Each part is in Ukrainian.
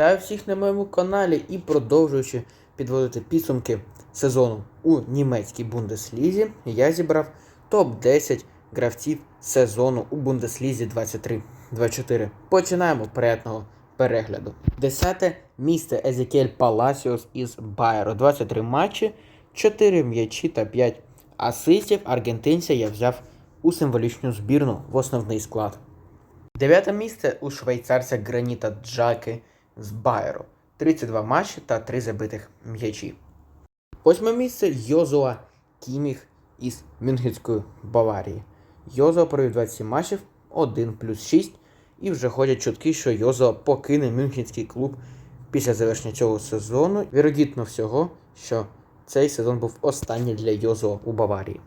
Вітаю всіх на моєму каналі і продовжуючи підводити підсумки сезону у німецькій Бундеслізі, я зібрав топ-10 гравців сезону у Бундеслізі 23-24. Починаємо приятного перегляду. Десяте місце Езекель Паласіос із Байеро. 23 матчі, 4 м'ячі та 5 асистів. Аргентинця я взяв у символічну збірну в основний склад. Дев'яте місце у швейцарця Граніта Джаки з Байеру. 32 матчі та 3 забитих м'ячі. Восьме місце Йозуа Кіміх із Мюнхенської Баварії. Йозуа провів 27 матчів, 1 плюс 6, і вже ходять чутки, що Йозуа покине Мюнхенський клуб після завершення цього сезону. Вірогідно всього, що цей сезон був останній для Йозуа у Баварії.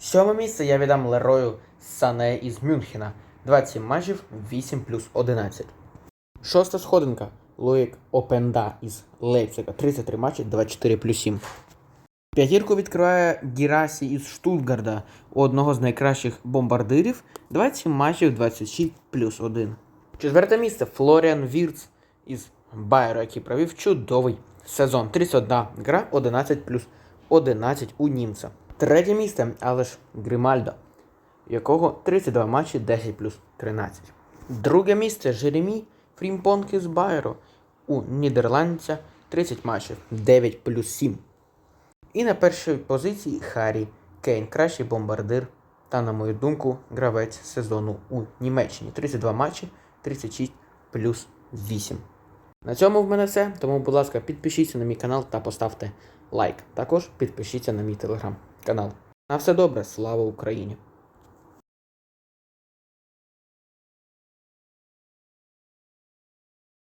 Сьоме місце я віддам Лерою Сане із Мюнхена. 27 матчів, 8 плюс 11. Шоста сходинка. Лоїк Опенда із Лейпцига. 33 матчі, 24 плюс 7. П'ятірку відкриває Гірасі із Штутгарда, одного з найкращих бомбардирів. 27 матчів, 26 плюс 1. Четверте місце Флоріан Вірц із Байеру, який провів чудовий сезон. 31 гра, 11 плюс 11 у німця. Третє місце Алеш Гримальдо, якого 32 матчі, 10 плюс 13. Друге місце Жеремі Фрімпонг із Байеру у нідерландця 30 матчів, 9 плюс 7. І на першій позиції Харі Кейн, кращий бомбардир та, на мою думку, гравець сезону у Німеччині. 32 матчі, 36 плюс 8. На цьому в мене все. Тому, будь ласка, підпишіться на мій канал та поставте лайк. Також підпишіться на мій телеграм-канал. На все добре, слава Україні!